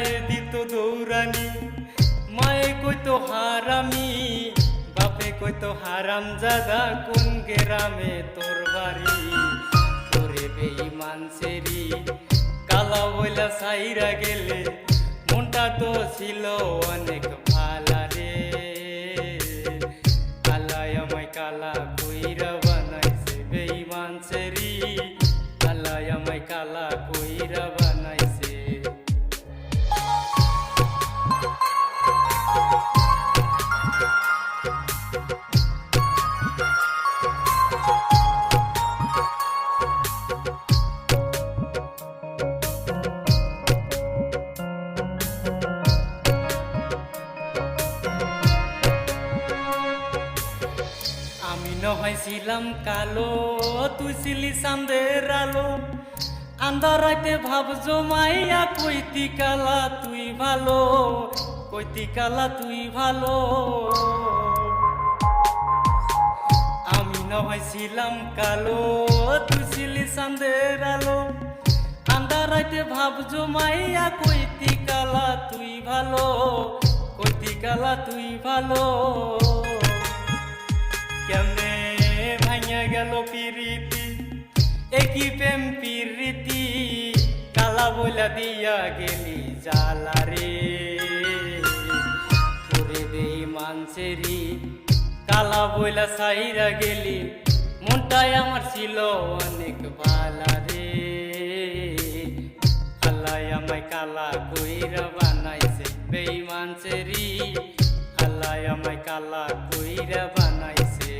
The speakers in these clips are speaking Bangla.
মায়ে দিত দৌড়ানি, মায়ে কইতো হারামি, বাপে কইতো হারাম জাদা কোন গেরামে তোর বাড়ি? তোরে বেঈমান সেরি কালা বইলা সাইরা গেলে, মনটা তো ছিল অনেক ভালা রে। কালাই আমায় কালা কইরা বানাইছে বেঈমান সেরি কালাই আমায় কালা কইরা বানাইছে ছিলাম কালো, তুই ছিলি চান্দের আলো। আন্ধারাইতে ভাব জমাইয়া কইতি কালা তুই ভালো, কইতি কালা তুই ভালো। আমি নহয় ছিলাম কালো, তুই ছিলি চান্দের আলো। আন্ধারাইতে ভাব জমাইয়া কইতি কালা তুই ভালো, কইতি কালা তুই ভালো। কেমনে গেল পিরিতি, একই প্রেম পিরিতি, কালা বইলা দিয়া গেলি জালা রে। তোরে দেই মানসেরি কালা বইলা সাইরা গেলি, মনটাই আমার ছিল অনেক ভালা রে। আল্লাহ আমায় কালা কইরা বানাইছে বেঈমান সেরি আল্লাহ আমায় কালা কইরা বানাইছে।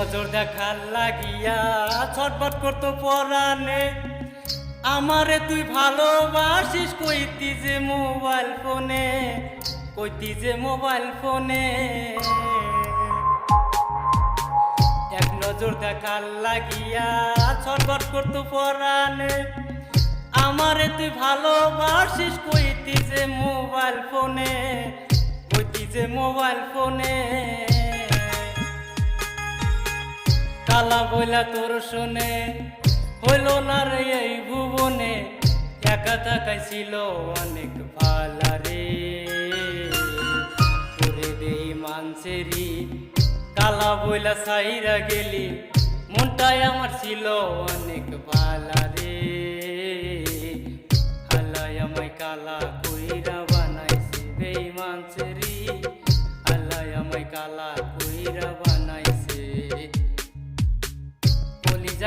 নজর দেখার লাগিয়া ছটফট করতো পরানে আমারে তুই ভালোবাসিস, কইতি যে মোবাইল ফোনে, কইতি যে মোবাইল ফোনে। এক নজর দেখার লাগিয়া ছটফট করতো পরানে আমারে তুই ভালোবাসিস, কইতি যে মোবাইল ফোনে, কইতি যে মোবাইল ফোনে। কালা বইলা তোর শোনে। হইল না রে এই ভুবনে, একা থাকাইছিল অনেক ভালা রে। করে দেই মানসেরি কালা বইলা সাইরা গেলি, মনটাই আমার ছিল অনেক ভালা রে। আল্লাহ আমায় কালা কইরা বানাইছে, বেঈমান সেরি আল্লাহ আমায় কালা কইরা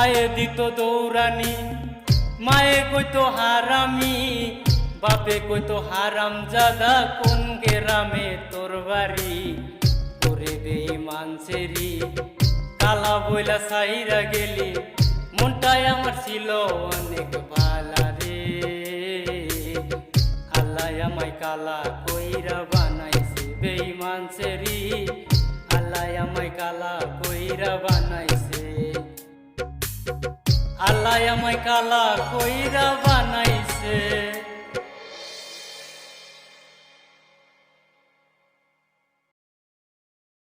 ভাইয়ে দিত দৌড়ানি, মায়ে কইতো হারামি, বাপে কইতো হারাম জাদা কোন গেরামে তোর বাড়ি? করে দেই মানসেরি, কালা বইলা সাইরা গেলি মনটাই আমার ছিল অনেক ভালা রে। আল্লাহ আমায় কালা কইরা বানাইছে বেঈমান সেরি আল্লাহ আমায় কালা কইরা বানাইছে। আল্লাহ আমায় কালা কইরা বানাইছে।